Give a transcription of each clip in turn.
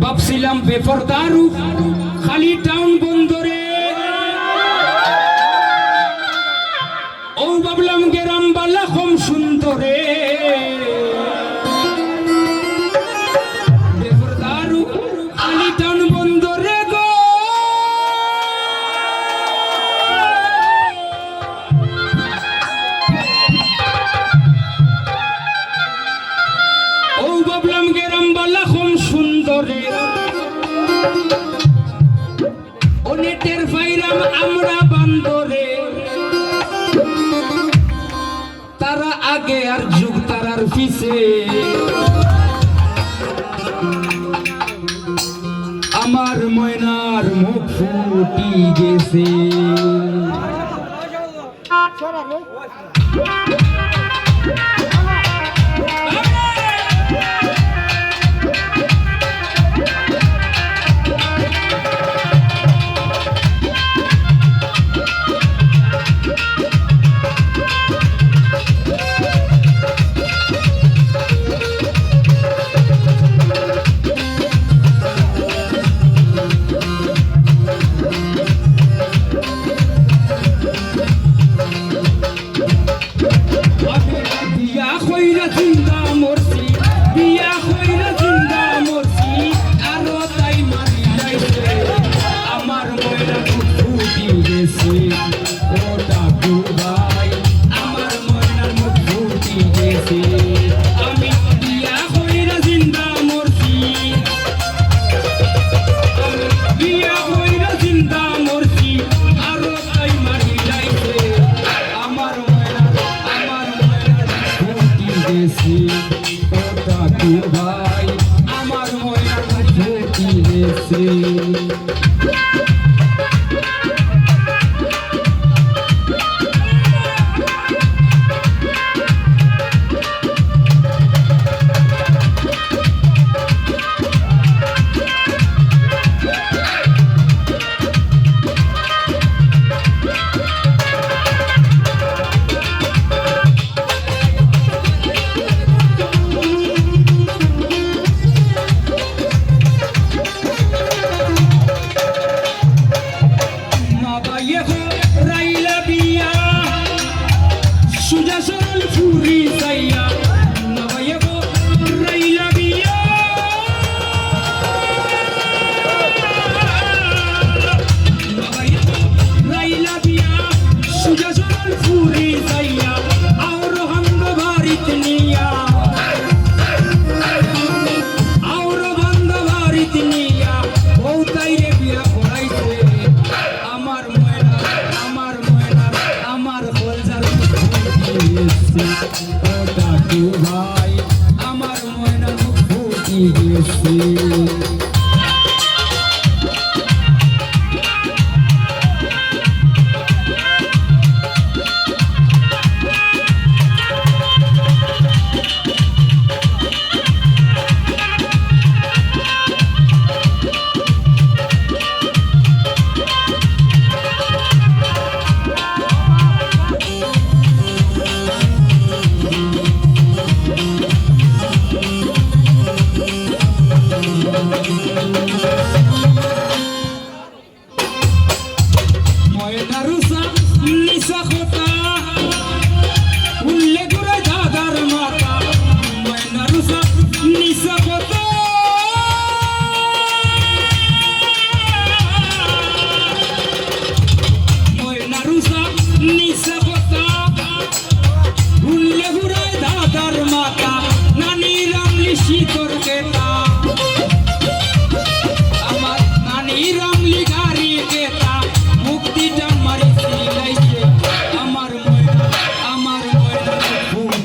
ভাবছিলাম বেপরদারু খালি টাউন বন্দরে। ও ভাবলাম গেরাম বালা কম সুন্দরে। গবলাম গেরাম বালা সুন্দরী। অনেটের পাইরাম আমরা বান্দরে। তারা আগে আর যুগ তারার পিছে। আমার ময়নার মুখ ফুটি গেছে। ভাই আমার মনে আছে কি ভাই আমার ময়না ভুটি গেছে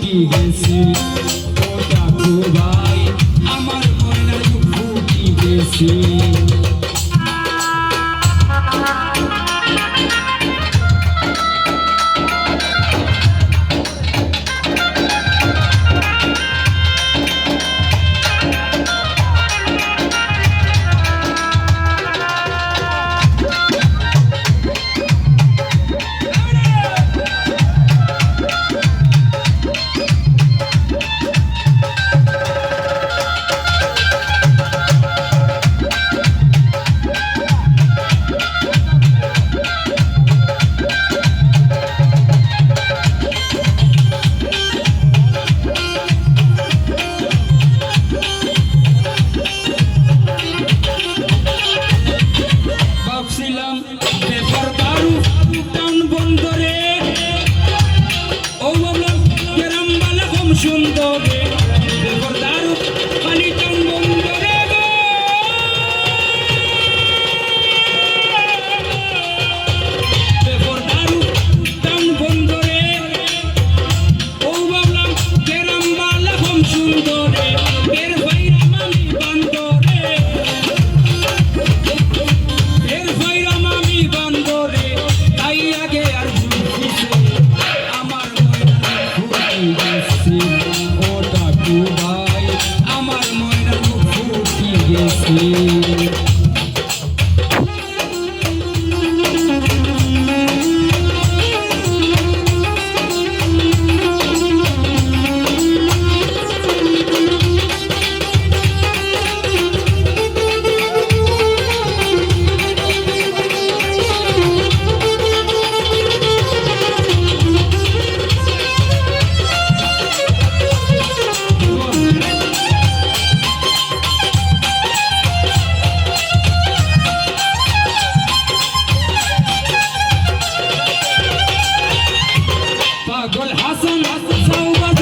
ফুটি গেছে? ও ঠাকুর ভাই আমার ময়না ফুটি গেছে। সুন্দর আসুন সৌগত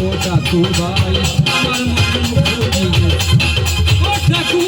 ও ডাকু ভাই আমার মন খুঁজিও ও ডাকু